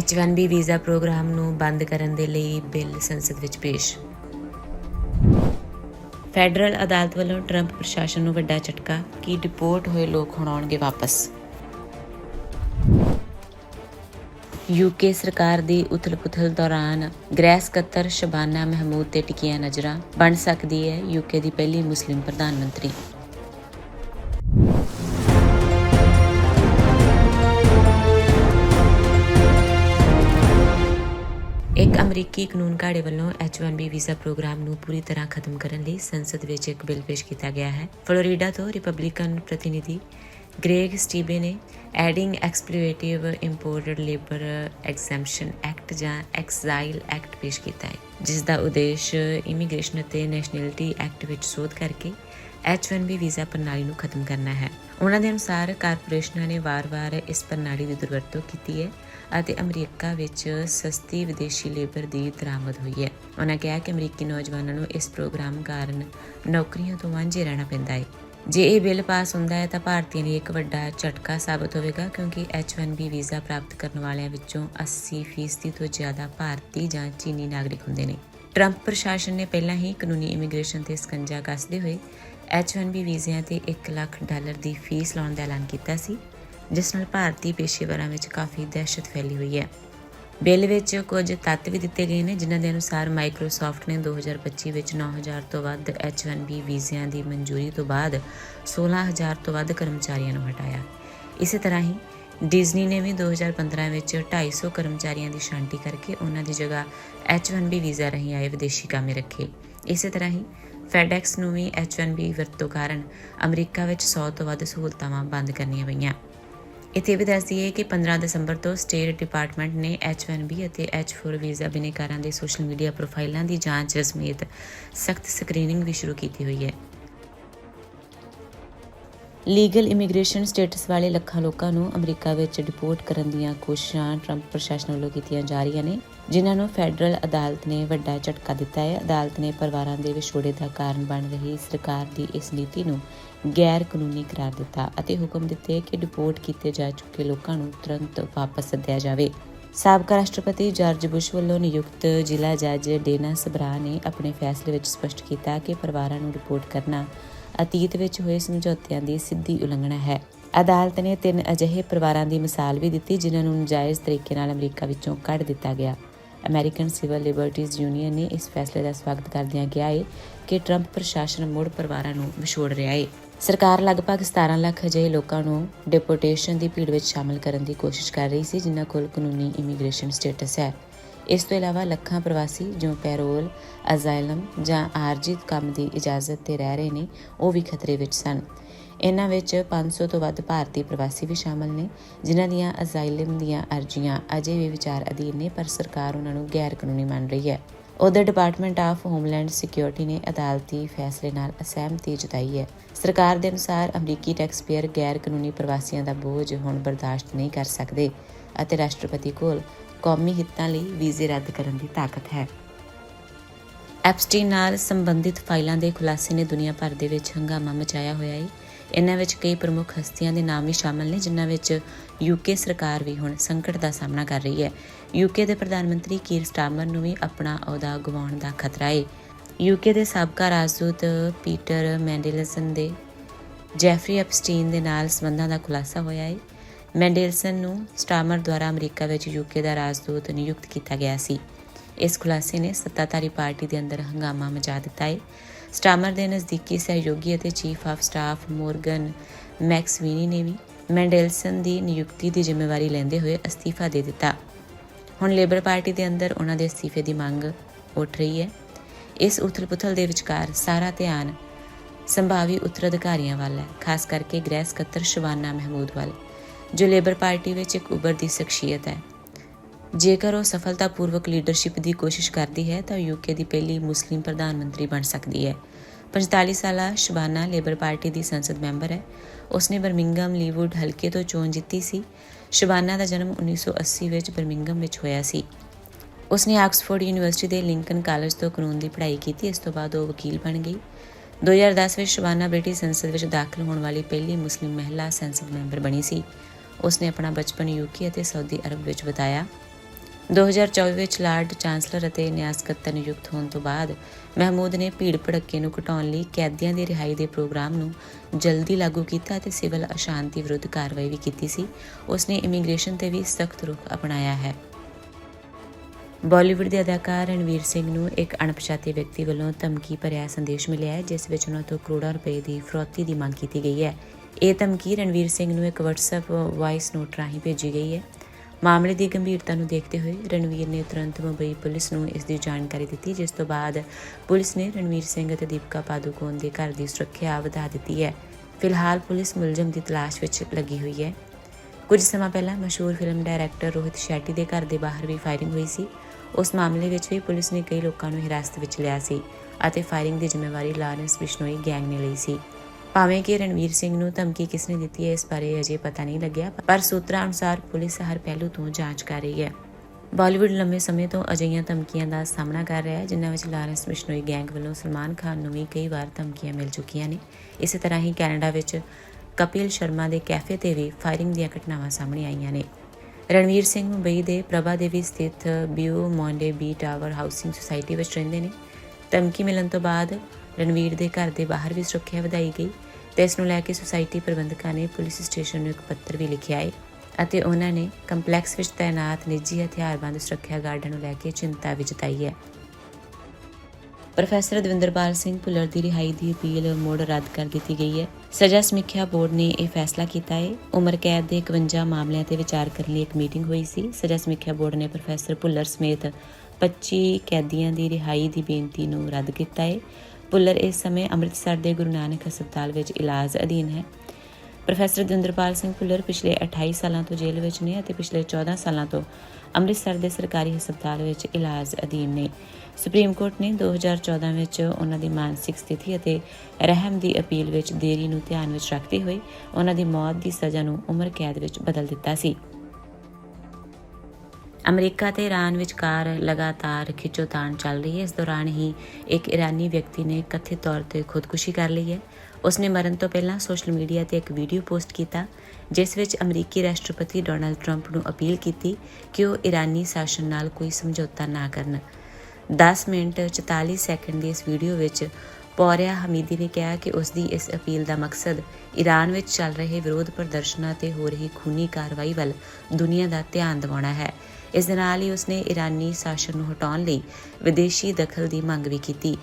H1B visa programme ਨੂੰ ਬੰਦ ਕਰਨ ਦੇ ਲਈ ਬਿੱਲ ਸੰਸਦ ਵਿੱਚ ਪੇਸ਼। ਫੈਡਰਲ ਅਦਾਲਤ ਵੱਲੋਂ ਟਰੰਪ ਪ੍ਰਸ਼ਾਸਨ ਨੂੰ ਵੱਡਾ ਝਟਕਾ, ਕਿ ਡਿਪੋਰਟ ਹੋਏ ਲੋਕ ਹੁਣ ਆਉਣਗੇ ਵਾਪਸ? ਯੂਕੇ ਸਰਕਾਰ ਦੀ ਉਥਲ-ਪੁਥਲ ਦੌਰਾਨ ਗ੍ਰਹਿ ਸਕੱਤਰ ਸ਼ਬਾਨਾ ਮਹਿਮੂਦ ਤੇ ਟਿਕੀਆਂ ਨਜ਼ਰਾਂ, ਬਣ ਸਕਦੀ ਹੈ ਯੂਕੇ ਦੀ ਪਹਿਲੀ ਮੁਸਲਿਮ ਪ੍ਰਧਾਨ ਮੰਤਰੀ। ਅਮਰੀਕੀ ਕਾਨੂੰਨ ਘਾੜੇ ਵੱਲੋਂ H1B ਵੀਜ਼ਾ ਪ੍ਰੋਗਰਾਮ ਨੂੰ ਪੂਰੀ ਤਰ੍ਹਾਂ ਖਤਮ ਕਰਨ ਲਈ ਸੰਸਦ ਵਿੱਚ ਇੱਕ ਬਿੱਲ ਪੇਸ਼ ਕੀਤਾ ਗਿਆ ਹੈ। ਫਲੋਰੀਡਾ ਤੋਂ ਰਿਪਬਲਿਕਨ ਪ੍ਰਤੀਨਿਧੀ ਗ੍ਰੇਗ ਸਟੀਬੇ ਨੇ adding exploitative imported labour exemption act ਜਾਂ ਐਕਸਾਈਲ ਐਕਟ ਪੇਸ਼ ਕੀਤਾ ਹੈ ਜਿਸ ਦਾ ਉਦੇਸ਼ ਇਮੀਗ੍ਰੇਸ਼ਨ ਅਤੇ ਨੈਸ਼ਨੈਲਿਟੀ ਐਕਟ ਵਿੱਚ ਸੋਧ ਕਰਕੇ H1B ਵੀਜ਼ਾ ਪ੍ਰਣਾਲੀ ਨੂੰ ਖਤਮ ਕਰਨਾ ਹੈ। ਉਹਨਾਂ ਦੇ ਅਨੁਸਾਰ ਕਾਰਪੋਰੇਸ਼ਨਾਂ ਨੇ ਵਾਰ-ਵਾਰ ਇਸ ਪ੍ਰਣਾਲੀ ਦੀ ਦੁਰਵਰਤੋਂ ਕੀਤੀ ਹੈ ਅਤੇ ਅਮਰੀਕਾ ਵਿੱਚ ਸਸਤੀ ਵਿਦੇਸ਼ੀ ਲੇਬਰ ਦੀ ਦਰਾਮਦ ਹੋਈ ਹੈ। ਉਹਨਾਂ ਕਿਹਾ ਕਿ ਅਮਰੀਕੀ ਨੌਜਵਾਨਾਂ ਨੂੰ ਇਸ ਪ੍ਰੋਗਰਾਮ ਕਾਰਨ ਨੌਕਰੀਆਂ ਤੋਂ ਵਾਂਝੇ ਰਹਿਣਾ ਪੈਂਦਾ ਹੈ। ਜੇ ਇਹ ਬਿੱਲ ਪਾਸ ਹੁੰਦਾ ਹੈ ਤਾਂ ਭਾਰਤੀਆਂ ਲਈ ਇੱਕ ਵੱਡਾ ਝਟਕਾ ਸਾਬਤ ਹੋਵੇਗਾ ਕਿਉਂਕਿ H1B ਵੀਜ਼ਾ ਪ੍ਰਾਪਤ ਕਰਨ ਵਾਲਿਆਂ ਵਿੱਚੋਂ 80% ਤੋਂ ਜ਼ਿਆਦਾ ਭਾਰਤੀ ਜਾਂ ਚੀਨੀ ਨਾਗਰਿਕ ਹੁੰਦੇ ਨੇ। ਟਰੰਪ ਪ੍ਰਸ਼ਾਸਨ ਨੇ ਪਹਿਲਾਂ ਹੀ ਕਾਨੂੰਨੀ ਇਮੀਗ੍ਰੇਸ਼ਨ ਤੇ ਸਕੰਜਾ ਕੱਸਦੇ ਹੋਏ H1B ਵੀਜ਼ਿਆਂ ਤੇ 1 ਲੱਖ ਡਾਲਰ ਦੀ ਫੀਸ ਲਾਉਣ ਦਾ ਐਲਾਨ ਕੀਤਾ ਸੀ, ਜਿਸ ਨਾਲ ਭਾਰਤੀ ਪੇਸ਼ੇਵਰਾਂ ਵਿੱਚ ਕਾਫੀ ਦਹਿਸ਼ਤ ਫੈਲੀ ਹੋਈ ਹੈ। ਬਿੱਲ ਵਿੱਚ ਕੁਝ ਤੱਤ ਵੀ ਦਿੱਤੇ ਗਏ ਨੇ, ਜਿਨ੍ਹਾਂ ਦੇ ਅਨੁਸਾਰ ਮਾਈਕਰੋਸਾਫਟ ਨੇ 2025 ਵਿੱਚ 9000 ਤੋਂ ਵੱਧ H1B ਵੀਜ਼ਿਆਂ ਦੀ ਮਨਜ਼ੂਰੀ ਤੋਂ ਬਾਅਦ 16000 ਤੋਂ ਵੱਧ ਕਰਮਚਾਰੀਆਂ ਨੂੰ ਹਟਾਇਆ। ਇਸੇ ਤਰ੍ਹਾਂ ਹੀ ਡਿਜ਼ਨੀ ਨੇ ਵੀ 2015 ਵਿੱਚ 250 ਕਰਮਚਾਰੀਆਂ ਦੀ ਸ਼ਾਂਤੀ ਕਰਕੇ ਉਹਨਾਂ ਦੀ ਜਗ੍ਹਾ H1B ਵੀਜ਼ਾ ਰਹੀ ਆਏ ਵਿਦੇਸ਼ੀ ਕਾਮੇ ਰੱਖੇ। ਇਸੇ ਤਰ੍ਹਾਂ ਹੀ ਫੈਡੈਕਸ ਨੂੰ ਵੀ H1B ਵਰਤੋਂ ਕਾਰਨ ਅਮਰੀਕਾ ਵਿੱਚ 100 ਤੋਂ ਵੱਧ ਸਹੂਲਤਾਵਾਂ ਬੰਦ ਕਰਨੀਆਂ ਪਈਆਂ। ਇੱਥੇ ਇਹ ਵੀ ਦੱਸ ਦਈਏ ਕਿ 15 ਦਸੰਬਰ ਤੋਂ ਸਟੇਟ ਡਿਪਾਰਟਮੈਂਟ ਨੇ H1B ਅਤੇ H4 ਵੀਜ਼ਾ ਬਿਨੇਕਾਰਾਂ ਦੇ ਸੋਸ਼ਲ ਮੀਡੀਆ ਪ੍ਰੋਫਾਈਲਾਂ ਦੀ ਜਾਂਚ ਸਮੇਤ ਸਖਤ ਸਕਰੀਨਿੰਗ ਵੀ ਸ਼ੁਰੂ ਕੀਤੀ ਹੋਈ ਹੈ। ਲੀਗਲ ਇਮੀਗ੍ਰੇਸ਼ਨ ਸਟੇਟਸ ਵਾਲੇ ਲੱਖਾਂ ਲੋਕਾਂ ਨੂੰ ਅਮਰੀਕਾ ਵਿੱਚ ਡਿਪੋਰਟ ਕਰਨ ਦੀਆਂ ਕੋਸ਼ਿਸ਼ਾਂ ਟਰੰਪ ਪ੍ਰਸ਼ਾਸਨ ਵੱਲੋਂ ਕੀਤੀਆਂ ਜਾ ਰਹੀਆਂ ਨੇ, ਜਿਨ੍ਹਾਂ ਨੂੰ ਫੈਡਰਲ ਅਦਾਲਤ ਨੇ ਵੱਡਾ ਝਟਕਾ ਦਿੱਤਾ ਹੈ। ਅਦਾਲਤ ਨੇ ਪਰਿਵਾਰਾਂ ਦੇ ਵਿਛੋੜੇ ਦਾ ਕਾਰਨ ਬਣ ਰਹੀ ਸਰਕਾਰ ਦੀ ਇਸ ਨੀਤੀ ਨੂੰ ਗੈਰ ਕਾਨੂੰਨੀ ਕਰਾਰ ਦਿੱਤਾ ਅਤੇ ਹੁਕਮ ਦਿੱਤੇ ਕਿ ਡਿਪੋਰਟ ਕੀਤੇ ਜਾ ਚੁੱਕੇ ਲੋਕਾਂ ਨੂੰ ਤੁਰੰਤ ਵਾਪਸ ਸੱਦਿਆ ਜਾਵੇ। ਸਾਬਕਾ ਰਾਸ਼ਟਰਪਤੀ ਜਾਰਜ ਬੁਸ਼ ਵੱਲੋਂ ਨਿਯੁਕਤ ਜ਼ਿਲ੍ਹਾ ਜੱਜ ਡੇਨਾ ਸਬਰਾ ਨੇ ਆਪਣੇ ਫੈਸਲੇ ਵਿੱਚ ਸਪਸ਼ਟ ਕੀਤਾ ਕਿ ਪਰਿਵਾਰਾਂ ਨੂੰ ਰਿਪੋਰਟ ਕਰਨਾ ਅਤੀਤ ਵਿੱਚ ਹੋਏ ਸਮਝੌਤਿਆਂ ਦੀ ਸਿੱਧੀ ਉਲੰਘਣਾ ਹੈ। ਅਦਾਲਤ ਨੇ ਤਿੰਨ ਅਜਿਹੇ ਪਰਿਵਾਰਾਂ ਦੀ ਮਿਸਾਲ ਵੀ ਦਿੱਤੀ, ਜਿਨ੍ਹਾਂ ਨੂੰ ਨਜਾਇਜ਼ ਤਰੀਕੇ ਨਾਲ ਅਮਰੀਕਾ ਵਿੱਚੋਂ ਕੱਢ ਦਿੱਤਾ ਗਿਆ। ਅਮਰੀਕਨ ਸਿਵਲ ਲਿਬਰਟੀਜ਼ ਯੂਨੀਅਨ ਨੇ ਇਸ ਫੈਸਲੇ ਦਾ ਸਵਾਗਤ ਕਰਦਿਆਂ ਕਿਹਾ ਹੈ ਕਿ ਟਰੰਪ ਪ੍ਰਸ਼ਾਸਨ ਮੁੜ ਪਰਿਵਾਰਾਂ ਨੂੰ ਵਿਛੋੜ ਰਿਹਾ ਹੈ ਸਰਕਾਰ ਲਗਭਗ 17 ਲੱਖ ਅਜਿਹੇ ਲੋਕਾਂ ਨੂੰ ਡਿਪੋਰਟੇਸ਼ਨ ਦੀ ਭੀੜ ਵਿੱਚ ਸ਼ਾਮਲ ਕਰਨ ਦੀ ਕੋਸ਼ਿਸ਼ ਕਰ ਰਹੀ ਸੀ, ਜਿਨ੍ਹਾਂ ਕੋਲ ਕਾਨੂੰਨੀ ਇਮੀਗ੍ਰੇਸ਼ਨ ਸਟੇਟਸ ਹੈ। ਇਸ ਤੋਂ ਇਲਾਵਾ ਲੱਖਾਂ ਪ੍ਰਵਾਸੀ ਜੋ ਪੈਰੋਲ ਅਜ਼ਾਈਲਮ ਜਾਂ ਆਰਜੀ ਕੰਮ ਦੀ ਇਜਾਜ਼ਤ ਤੇ ਰਹਿ ਰਹੇ ਨੇ, ਉਹ ਵੀ ਖਤਰੇ ਵਿੱਚ ਸਨ। ਇਹਨਾਂ ਵਿੱਚ 500 ਤੋਂ ਵੱਧ ਭਾਰਤੀ ਪ੍ਰਵਾਸੀ ਵੀ ਸ਼ਾਮਲ ਨੇ, ਜਿਨ੍ਹਾਂ ਦੀਆਂ ਅਜ਼ਾਈਲਮ ਦੀਆਂ ਅਰਜ਼ੀਆਂ ਅਜੇ ਵੀ ਵਿਚਾਰ ਅਧੀਨ ਨੇ, ਪਰ ਸਰਕਾਰ ਉਹਨਾਂ ਨੂੰ ਗੈਰ ਕਾਨੂੰਨੀ ਮੰਨ ਰਹੀ ਹੈ। ਉਧਰ ਡਿਪਾਰਟਮੈਂਟ ਆਫ ਹੋਮਲੈਂਡ ਸਿਕਿਉਰਿਟੀ ਨੇ ਅਦਾਲਤੀ ਫੈਸਲੇ ਨਾਲ ਅਸਹਿਮਤੀ ਜਤਾਈ ਹੈ। ਸਰਕਾਰ ਦੇ ਅਨੁਸਾਰ ਅਮਰੀਕੀ ਟੈਕਸਪੇਅਰ ਗੈਰ ਕਾਨੂੰਨੀ ਪ੍ਰਵਾਸੀਆਂ ਦਾ ਬੋਝ ਹੁਣ ਬਰਦਾਸ਼ਤ ਨਹੀਂ ਕਰ ਸਕਦੇ ਅਤੇ ਰਾਸ਼ਟਰਪਤੀ ਕੋਲ ਕੌਮੀ ਹਿੱਤਾਂ ਲਈ ਵੀਜ਼ੇ ਰੱਦ ਕਰਨ ਦੀ ਤਾਕਤ ਹੈ। ਐਪਸਟੀਨ ਨਾਲ ਸੰਬੰਧਿਤ ਫਾਈਲਾਂ ਦੇ ਖੁਲਾਸੇ ਨੇ ਦੁਨੀਆ ਭਰ ਦੇ ਵਿੱਚ ਹੰਗਾਮਾ ਮਚਾਇਆ ਹੋਇਆ ਹੈ ਇਹਨਾਂ ਵਿੱਚ ਕਈ ਪ੍ਰਮੁੱਖ ਹਸਤੀਆਂ ਦੇ ਨਾਮ ਵੀ ਸ਼ਾਮਲ ਨੇ, ਜਿਨ੍ਹਾਂ ਵਿੱਚ ਯੂਕੇ ਸਰਕਾਰ ਵੀ ਹੁਣ ਸੰਕਟ ਦਾ ਸਾਹਮਣਾ ਕਰ ਰਹੀ ਹੈ। ਯੂਕੇ ਦੇ ਪ੍ਰਧਾਨ ਮੰਤਰੀ ਕੀਰ ਸਟਾਰਮਰ ਨੂੰ ਵੀ ਆਪਣਾ ਅਹੁਦਾ ਗਵਾਉਣ ਦਾ ਖਤਰਾ ਹੈ ਯੂਕੇ ਦੇ ਸਾਬਕਾ ਰਾਜਦੂਤ ਪੀਟਰ ਮੈਂਡੇਲਸਨ ਦੇ ਜੈਫਰੀ ਐਪਸਟੀਨ ਦੇ ਨਾਲ ਸੰਬੰਧਾਂ ਦਾ ਖੁਲਾਸਾ ਹੋਇਆ ਹੈ ਮੈਂਡੇਲਸਨ ਨੂੰ ਸਟਾਰਮਰ ਦੁਆਰਾ ਅਮਰੀਕਾ ਵਿੱਚ ਯੂਕੇ ਦਾ ਰਾਜਦੂਤ ਨਿਯੁਕਤ ਕੀਤਾ ਗਿਆ ਸੀ। ਇਸ ਖੁਲਾਸੇ ਨੇ ਸੱਤਾਧਾਰੀ ਪਾਰਟੀ ਦੇ ਅੰਦਰ ਹੰਗਾਮਾ ਮਚਾ ਦਿੱਤਾ ਹੈ ਸਟਾਰਮਰ ਦੇ ਨਜ਼ਦੀਕੀ ਸਹਿਯੋਗੀ ਅਤੇ chief of staff Morgan McSweeney ਨੇ ਵੀ ਮੈਂਡੇਲਸਨ ਦੀ ਨਿਯੁਕਤੀ ਦੀ ਜ਼ਿੰਮੇਵਾਰੀ ਲੈਂਦੇ ਹੋਏ ਅਸਤੀਫਾ ਦੇ ਦਿੱਤਾ। ਹੁਣ ਲੇਬਰ ਪਾਰਟੀ ਦੇ ਅੰਦਰ ਉਹਨਾਂ ਦੇ ਅਸਤੀਫੇ ਦੀ ਮੰਗ ਉੱਠ ਰਹੀ ਹੈ। ਇਸ ਉਥਲ-ਪੁਥਲ ਦੇ ਵਿਚਕਾਰ ਸਾਰਾ ਧਿਆਨ ਸੰਭਾਵੀ ਉੱਤਰਾਧਿਕਾਰੀਆਂ ਵੱਲ ਹੈ, ਖਾਸ ਕਰਕੇ ਗ੍ਰਹਿ ਸਕੱਤਰ ਸ਼ਬਾਨਾ ਮਹਿਮੂਦ ਵੱਲ। ਜੋ ਲੇਬਰ ਪਾਰਟੀ ਵਿੱਚ ਇੱਕ ਉਭਰਦੀ ਸ਼ਖਸੀਅਤ ਹੈ। ਜੇਕਰ ਉਹ ਸਫਲਤਾਪੂਰਵਕ ਲੀਡਰਸ਼ਿਪ ਦੀ ਕੋਸ਼ਿਸ਼ ਕਰਦੀ ਹੈ, ਤਾਂ ਯੂਕੇ ਦੀ ਪਹਿਲੀ ਮੁਸਲਿਮ ਪ੍ਰਧਾਨ ਮੰਤਰੀ ਬਣ ਸਕਦੀ ਹੈ। 45 ਸਾਲਾ ਸ਼ਬਾਨਾ ਲੇਬਰ ਪਾਰਟੀ ਦੀ ਸੰਸਦ ਮੈਂਬਰ ਹੈ। ਉਸਨੇ ਬਰਮਿੰਗਮ ਲੀਵੁੱਡ ਹਲਕੇ ਤੋਂ ਚੋਣ ਜਿੱਤੀ ਸੀ। ਸ਼ਬਾਨਾ ਦਾ ਜਨਮ 1980 ਵਿੱਚ ਬਰਮਿੰਗਮ ਵਿੱਚ ਹੋਇਆ ਸੀ। ਉਸਨੇ ਆਕਸਫੋਰਡ ਯੂਨੀਵਰਸਿਟੀ ਦੇ ਲਿੰਕਨ ਕਾਲਜ ਤੋਂ ਕਾਨੂੰਨ ਦੀ ਪੜ੍ਹਾਈ ਕੀਤੀ। ਇਸ ਤੋਂ ਬਾਅਦ ਉਹ ਵਕੀਲ ਬਣ ਗਈ। 2010 ਵਿੱਚ ਸ਼ਬਾਨਾ ਬ੍ਰਿਟਿਸ਼ ਸੰਸਦ ਵਿੱਚ ਦਾਖਲ ਹੋਣ ਵਾਲੀ ਪਹਿਲੀ ਮੁਸਲਿਮ ਮਹਿਲਾ ਸੰਸਦ ਮੈਂਬਰ ਬਣੀ ਸੀ। ਉਸਨੇ ਆਪਣਾ ਬਚਪਨ ਯੂਕੇ ਅਤੇ ਸਾਊਦੀ ਅਰਬ ਵਿੱਚ ਬਿਤਾਇਆ। 2024 ਵਿੱਚ ਲਾਰਡ ਚਾਂਸਲਰ ਅਤੇ ਨਿਆਸਕੱਤਾ ਨਿਯੁਕਤ ਹੋਣ ਤੋਂ ਬਾਅਦ ਮਹਿਮੂਦ ਨੇ ਭੀੜ ਭੜੱਕੇ ਨੂੰ ਘਟਾਉਣ ਲਈ ਕੈਦੀਆਂ ਦੀ ਰਿਹਾਈ ਦੇ ਪ੍ਰੋਗਰਾਮ ਨੂੰ ਜਲਦੀ ਲਾਗੂ ਕੀਤਾ ਅਤੇ ਸਿਵਲ ਅਸ਼ਾਂਤੀ ਵਿਰੁੱਧ ਕਾਰਵਾਈ ਵੀ ਕੀਤੀ ਸੀ। ਉਸਨੇ ਇਮੀਗ੍ਰੇਸ਼ਨ ਤੇ ਵੀ ਸਖਤ ਰੁਖ ਅਪਣਾਇਆ ਹੈ। ਬਾਲੀਵੁੱਡ ਦੇ ਅਦਾਕਾਰ ਰਣਵੀਰ ਸਿੰਘ ਨੂੰ ਇੱਕ ਅਣਪਛਾਤੇ ਵਿਅਕਤੀ ਵੱਲੋਂ ਧਮਕੀ ਭਰਿਆ ਸੰਦੇਸ਼ ਮਿਲਿਆ ਹੈ, ਜਿਸ ਵਿੱਚ ਉਹਨਾਂ ਤੋਂ ਕਰੋੜਾਂ ਰੁਪਏ ਦੀ ਫਰੋਤੀ ਦੀ ਮੰਗ ਕੀਤੀ ਗਈ ਹੈ। ਇਹ ਧਮਕੀ ਰਣਵੀਰ ਸਿੰਘ ਨੂੰ ਇੱਕ WhatsApp ਵਾਇਸ ਨੋਟ ਰਾਹੀਂ ਭੇਜੀ ਗਈ ਹੈ। ਮਾਮਲੇ ਦੀ ਗੰਭੀਰਤਾ ਨੂੰ ਦੇਖਦੇ ਹੋਏ ਰਣਵੀਰ ਨੇ ਤੁਰੰਤ ਮੁੰਬਈ ਪੁਲਿਸ ਨੂੰ ਇਸ ਦੀ ਜਾਣਕਾਰੀ ਦਿੱਤੀ, ਜਿਸ ਤੋਂ ਬਾਅਦ ਪੁਲਿਸ ਨੇ ਰਣਵੀਰ ਸਿੰਘ ਅਤੇ ਦੀਪਕਾ ਪਾਦੂਕੋਣ ਦੇ ਘਰ ਦੀ ਸੁਰੱਖਿਆ ਵਧਾ ਦਿੱਤੀ ਹੈ। ਫਿਲਹਾਲ ਪੁਲਿਸ ਮੁਲਜ਼ਮ ਦੀ ਤਲਾਸ਼ ਵਿੱਚ ਲੱਗੀ ਹੋਈ ਹੈ। ਕੁਝ ਸਮਾਂ ਪਹਿਲਾਂ ਮਸ਼ਹੂਰ ਫਿਲਮ ਡਾਇਰੈਕਟਰ ਰੋਹਿਤ ਸ਼ੈਟੀ ਦੇ ਘਰ ਦੇ ਬਾਹਰ ਵੀ ਫਾਇਰਿੰਗ ਹੋਈ ਸੀ। ਉਸ ਮਾਮਲੇ ਵਿੱਚ ਵੀ ਪੁਲਿਸ ਨੇ ਕਈ ਲੋਕਾਂ ਨੂੰ ਹਿਰਾਸਤ ਵਿੱਚ ਲਿਆ ਸੀ ਅਤੇ ਫਾਇਰਿੰਗ ਦੀ ਜ਼ਿੰਮੇਵਾਰੀ ਲਾਰੈਂਸ ਬਿਸ਼ਨੋਈ ਗੈਂਗ ਨੇ ਲਈ ਸੀ। ਭਾਵੇਂ ਕਿ ਰਣਵੀਰ ਸਿੰਘ ਨੂੰ ਧਮਕੀ ਕਿਸ ਨੇ ਦਿੱਤੀ ਹੈ, ਇਸ ਬਾਰੇ ਅਜੇ ਪਤਾ ਨਹੀਂ ਲੱਗਿਆ, ਪਰ ਸੂਤਰਾਂ ਅਨੁਸਾਰ ਪੁਲਿਸ ਹਰ ਪਹਿਲੂ ਤੋਂ ਜਾਂਚ ਕਰ ਰਹੀ ਹੈ। ਬਾਲੀਵੁੱਡ ਲੰਮੇ ਸਮੇਂ ਤੋਂ ਅਜਿਹੀਆਂ ਧਮਕੀਆਂ ਦਾ ਸਾਹਮਣਾ ਕਰ ਰਿਹਾ ਹੈ, ਜਿਨ੍ਹਾਂ ਵਿੱਚ ਲਾਰੈਂਸ ਬਿਸ਼ਨੋਈ ਗੈਂਗ ਵੱਲੋਂ ਸਲਮਾਨ ਖਾਨ ਨੂੰ ਵੀ ਕਈ ਵਾਰ ਧਮਕੀਆਂ ਮਿਲ ਚੁੱਕੀਆਂ ਨੇ। ਇਸੇ ਤਰ੍ਹਾਂ ਹੀ ਕੈਨੇਡਾ ਵਿੱਚ ਕਪਿਲ ਸ਼ਰਮਾ ਦੇ ਕੈਫੇ ਤੇ ਵੀ ਫਾਇਰਿੰਗ ਦੀਆਂ ਘਟਨਾਵਾਂ ਸਾਹਮਣੇ ਆਈਆਂ ਨੇ। ਰਣਵੀਰ ਸਿੰਘ ਮੁੰਬਈ ਦੇ ਪ੍ਰਭਾ ਦੇਵੀ ਸਥਿਤ Beau Monde B tower housing society ਵਿੱਚ ਰਹਿੰਦੇ ਨੇ। ਧਮਕੀ ਮਿਲਣ ਤੋਂ ਬਾਅਦ ਰਣਵੀਰ ਦੇ ਘਰ ਦੇ ਬਾਹਰ ਵੀ ਸੁਰੱਖਿਆ ਵਧਾਈ ਗਈ ਤੇ ਇਸ ਨੂੰ ਲੈ ਕੇ ਸੁਸਾਇਟੀ ਪ੍ਰਬੰਧਕਾਂ ਨੇ ਪੁਲਿਸ ਸਟੇਸ਼ਨ ਨੂੰ ਇੱਕ ਪੱਤਰ ਵੀ ਲਿਖਿਆ ਹੈ ਅਤੇ ਉਹਨਾਂ ਨੇ ਕੰਪਲੈਕਸ ਵਿੱਚ ਤਾਇਨਾਤ ਨਿੱਜੀ ਹਥਿਆਰਬੰਦ ਸੁਰੱਖਿਆ ਗਾਰਡਾਂ ਨੂੰ ਲੈ ਕੇ ਚਿੰਤਾ ਵੀ ਜਤਾਈ ਹੈ। ਪ੍ਰੋਫੈਸਰ ਦਵਿੰਦਰਪਾਲ ਸਿੰਘ ਭੁੱਲਰ ਦੀ ਰਿਹਾਈ ਦੀ ਅਪੀਲ ਮੁੜ ਰੱਦ ਕਰ ਦਿੱਤੀ ਗਈ ਹੈ। ਸਜ਼ਾ ਸਮੀਖਿਆ ਬੋਰਡ ਨੇ ਇਹ ਫੈਸਲਾ ਕੀਤਾ ਹੈ। ਉਮਰ ਕੈਦ ਦੇ 51 ਮਾਮਲਿਆਂ ਤੇ ਵਿਚਾਰ ਕਰਨ ਲਈ ਇੱਕ ਮੀਟਿੰਗ ਹੋਈ ਸੀ। ਸਜ਼ਾ ਸਮੀਖਿਆ ਬੋਰਡ ਨੇ ਪ੍ਰੋਫੈਸਰ ਭੁੱਲਰ ਸਮੇਤ 25 ਕੈਦੀਆਂ ਦੀ ਰਿਹਾਈ ਦੀ ਬੇਨਤੀ ਨੂੰ ਰੱਦ ਕੀਤਾ ਹੈ। ਭੁੱਲਰ ਇਸ ਸਮੇਂ ਅੰਮ੍ਰਿਤਸਰ ਦੇ ਗੁਰੂ ਨਾਨਕ ਹਸਪਤਾਲ ਵਿੱਚ ਇਲਾਜ ਅਧੀਨ ਹੈ। ਪ੍ਰੋਫੈਸਰ ਦਿੰਦਰਪਾਲ ਸਿੰਘ ਭੁੱਲਰ ਪਿਛਲੇ 28 ਸਾਲਾਂ ਤੋਂ ਜੇਲ੍ਹ ਵਿੱਚ ਨੇ ਅਤੇ ਪਿਛਲੇ 14 ਸਾਲਾਂ ਤੋਂ ਅੰਮ੍ਰਿਤਸਰ ਦੇ ਸਰਕਾਰੀ ਹਸਪਤਾਲ ਵਿੱਚ ਇਲਾਜ ਅਧੀਨ ਨੇ। ਸੁਪਰੀਮ ਕੋਰਟ ਨੇ 2014 ਵਿੱਚ ਉਹਨਾਂ ਦੀ ਮਾਨਸਿਕ ਸਥਿਤੀ ਅਤੇ ਰਹਿਮ ਦੀ ਅਪੀਲ ਵਿੱਚ ਦੇਰੀ ਨੂੰ ਧਿਆਨ ਵਿੱਚ ਰੱਖਦੇ ਹੋਏ ਉਹਨਾਂ ਦੀ ਮੌਤ ਦੀ ਸਜ਼ਾ ਨੂੰ ਉਮਰ ਕੈਦ ਵਿੱਚ ਬਦਲ ਦਿੱਤਾ ਸੀ। ਅਮਰੀਕਾ ਤੇ ਈਰਾਨ ਵਿਚਕਾਰ ਲਗਾਤਾਰ ਖਿੱਚੋਤਾਣ ਚੱਲ ਰਹੀ ਹੈ। ਇਸ ਦੌਰਾਨ ਹੀ ਇੱਕ ਇਰਾਨੀ ਵਿਅਕਤੀ ਨੇ ਕਥਿਤ ਤੌਰ ਤੇ ਖੁਦਕੁਸ਼ੀ ਕਰ ਲਈ ਹੈ। ਉਸਨੇ ਮਰਨ ਤੋਂ ਪਹਿਲਾਂ ਸੋਸ਼ਲ ਮੀਡੀਆ ਤੇ ਇੱਕ ਵੀਡੀਓ ਪੋਸਟ ਕੀਤਾ, ਜਿਸ ਵਿੱਚ ਅਮਰੀਕੀ ਰਾਸ਼ਟਰਪਤੀ ਡੋਨਲਡ ਟਰੰਪ ਨੂੰ ਅਪੀਲ ਕੀਤੀ ਕਿ ਉਹ ਇਰਾਨੀ ਸ਼ਾਸਨ ਨਾਲ ਕੋਈ ਸਮਝੌਤਾ ਨਾ ਕਰਨ। 10 ਮਿੰਟ 44 ਸੈਕਿੰਡ ਦੀ ਇਸ ਵੀਡੀਓ ਵਿੱਚ ਪੌਰਿਆ ਹਮੀਦੀ ਨੇ ਕਿਹਾ ਕਿ ਉਸ ਦੀ ਇਸ ਅਪੀਲ ਦਾ ਮਕਸਦ ਈਰਾਨ ਵਿੱਚ ਚੱਲ ਰਹੇ ਵਿਰੋਧ ਪ੍ਰਦਰਸ਼ਨਾਂ ਤੇ ਹੋ ਰਹੀ ਖੂਨੀ ਕਾਰਵਾਈ ਵੱਲ ਦੁਨੀਆ ਦਾ ਧਿਆਨ ਦਿਵਾਉਣਾ ਹੈ। ਇਸ ਦੇ ਨਾਲ ਹੀ ਉਸਨੇ ਈਰਾਨੀ ਸ਼ਾਸਨ ਨੂੰ ਹਟਾਉਣ ਲਈ ਵਿਦੇਸ਼ੀ ਦਖਲ ਦੀ ਮੰਗ ਵੀ ਕੀਤੀ।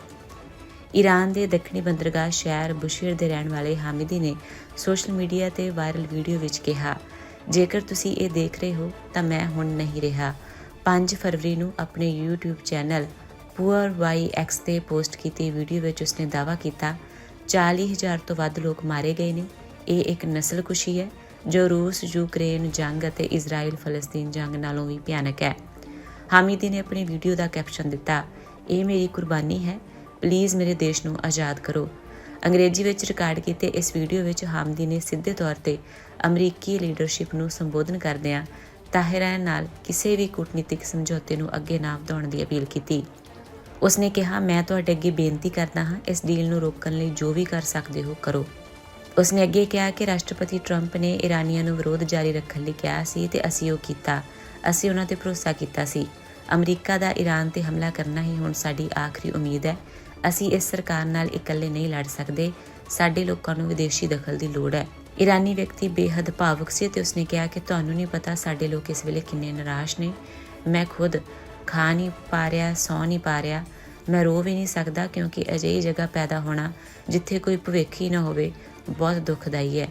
ਈਰਾਨ ਦੇ ਦੱਖਣੀ ਬੰਦਰਗਾਹ ਸ਼ਹਿਰ ਬੁਸ਼ੀਰ ਦੇ ਰਹਿਣ ਵਾਲੇ ਹਾਮਿਦੀ ਨੇ ਸੋਸ਼ਲ ਮੀਡੀਆ ਤੇ ਵਾਇਰਲ ਵੀਡੀਓ ਵਿੱਚ ਕਿਹਾ, ਜੇਕਰ ਤੁਸੀਂ ਇਹ ਦੇਖ ਰਹੇ ਹੋ, ਤਾਂ ਮੈਂ ਹੁਣ ਨਹੀਂ ਰਿਹਾ। 5 ਫਰਵਰੀ ਨੂੰ ਆਪਣੇ YouTube channel poor Y X ਤੇ ਪੋਸਟ ਕੀਤੀ ਵੀਡੀਓ ਵਿੱਚ ਉਸਨੇ ਦਾਅਵਾ ਕੀਤਾ 40000 ਤੋਂ ਵੱਧ ਲੋਕ ਮਾਰੇ ਗਏ ਨੇ। ਇਹ ਇੱਕ ਨਸਲਕੁਸ਼ੀ ਹੈ। ਜੋ ਰੂਸ, ਯੂਕਰੇਨ ਜੰਗ ਅਤੇ ਇਜ਼ਰਾਈਲ, ਫਲਸਤੀਨ ਜੰਗ ਨਾਲੋਂ ਵੀ ਭਿਆਨਕ ਹੈ। ਹਾਮਿਦੀ ਨੇ ਆਪਣੀ ਵੀਡੀਓ ਦਾ ਕੈਪਸ਼ਨ ਦਿੱਤਾ, ਇਹ ਮੇਰੀ ਕੁਰਬਾਨੀ ਹੈ, ਪਲੀਜ਼ ਮੇਰੇ ਦੇਸ਼ ਨੂੰ ਆਜ਼ਾਦ ਕਰੋ। ਅੰਗਰੇਜ਼ੀ ਵਿੱਚ ਰਿਕਾਰਡ ਕੀਤੇ ਇਸ ਵੀਡੀਓ ਵਿੱਚ ਹਾਮਦੀ ਨੇ ਸਿੱਧੇ ਤੌਰ ਤੇ ਅਮਰੀਕੀ ਲੀਡਰਸ਼ਿਪ ਨੂੰ ਸੰਬੋਧਨ ਕਰਦਿਆਂ ਤਾਹਿਰਾਨ ਨਾਲ ਕਿਸੇ ਵੀ ਕੂਟਨੀਤਿਕ ਸਮਝੌਤੇ ਨੂੰ ਅੱਗੇ ਨਾ ਵਧਾਉਣ ਦੀ ਅਪੀਲ ਕੀਤੀ। ਉਸਨੇ ਕਿਹਾ, ਮੈਂ ਤੁਹਾਡੇ ਅੱਗੇ ਬੇਨਤੀ ਕਰਦਾ ਹਾਂ, ਇਸ ਡੀਲ ਨੂੰ ਰੋਕਣ ਲਈ ਜੋ ਵੀ ਕਰ ਸਕਦੇ ਹੋ, ਕਰੋ। ਉਸਨੇ ਅੱਗੇ ਕਿਹਾ ਕਿ ਰਾਸ਼ਟਰਪਤੀ ਟਰੰਪ ਨੇ ਇਰਾਨੀਆਂ ਨੂੰ ਵਿਰੋਧ ਜਾਰੀ ਰੱਖਣ ਲਈ ਕਿਹਾ ਸੀ ਤੇ ਅਸੀਂ ਉਹ ਕੀਤਾ। ਅਸੀਂ ਉਹਨਾਂ ਤੇ ਭਰੋਸਾ ਕੀਤਾ ਸੀ। ਅਮਰੀਕਾ ਦਾ ਈਰਾਨ ਤੇ ਹਮਲਾ ਕਰਨਾ ਹੀ ਹੁਣ ਸਾਡੀ ਆਖਰੀ ਉਮੀਦ ਹੈ। ਅਸੀਂ ਇਸ ਸਰਕਾਰ ਨਾਲ ਇਕੱਲੇ ਨਹੀਂ ਲੜ ਸਕਦੇ। ਸਾਡੇ ਲੋਕਾਂ ਨੂੰ ਵਿਦੇਸ਼ੀ ਦਖਲ ਦੀ ਲੋੜ ਹੈ। ਇਰਾਨੀ ਵਿਅਕਤੀ ਬੇਹੱਦ ਭਾਵੁਕ ਸੀ ਤੇ ਉਸਨੇ ਕਿਹਾ ਕਿ ਤੁਹਾਨੂੰ ਨਹੀਂ ਪਤਾ ਸਾਡੇ ਲੋਕ ਇਸ ਵੇਲੇ ਕਿੰਨੇ ਨਿਰਾਸ਼ ਨੇ। ਮੈਂ ਖੁਦ ਖਾ ਨਹੀਂ ਪਾ ਰਿਹਾ, ਸੌ ਨਹੀਂ ਪਾ ਰਿਹਾ। ਮੈਂ ਰੋ ਵੀ ਨਹੀਂ ਸਕਦਾ ਕਿਉਂਕਿ ਅਜਿਹੀ ਜਗ੍ਹਾ ਪੈਦਾ ਹੋਣਾ ਜਿੱਥੇ ਕੋਈ ਭਵਿੱਖ ਹੀ ਨਾ ਹੋਵੇ ਬਹੁਤ ਦੁਖਦਾਈ ਹੈ।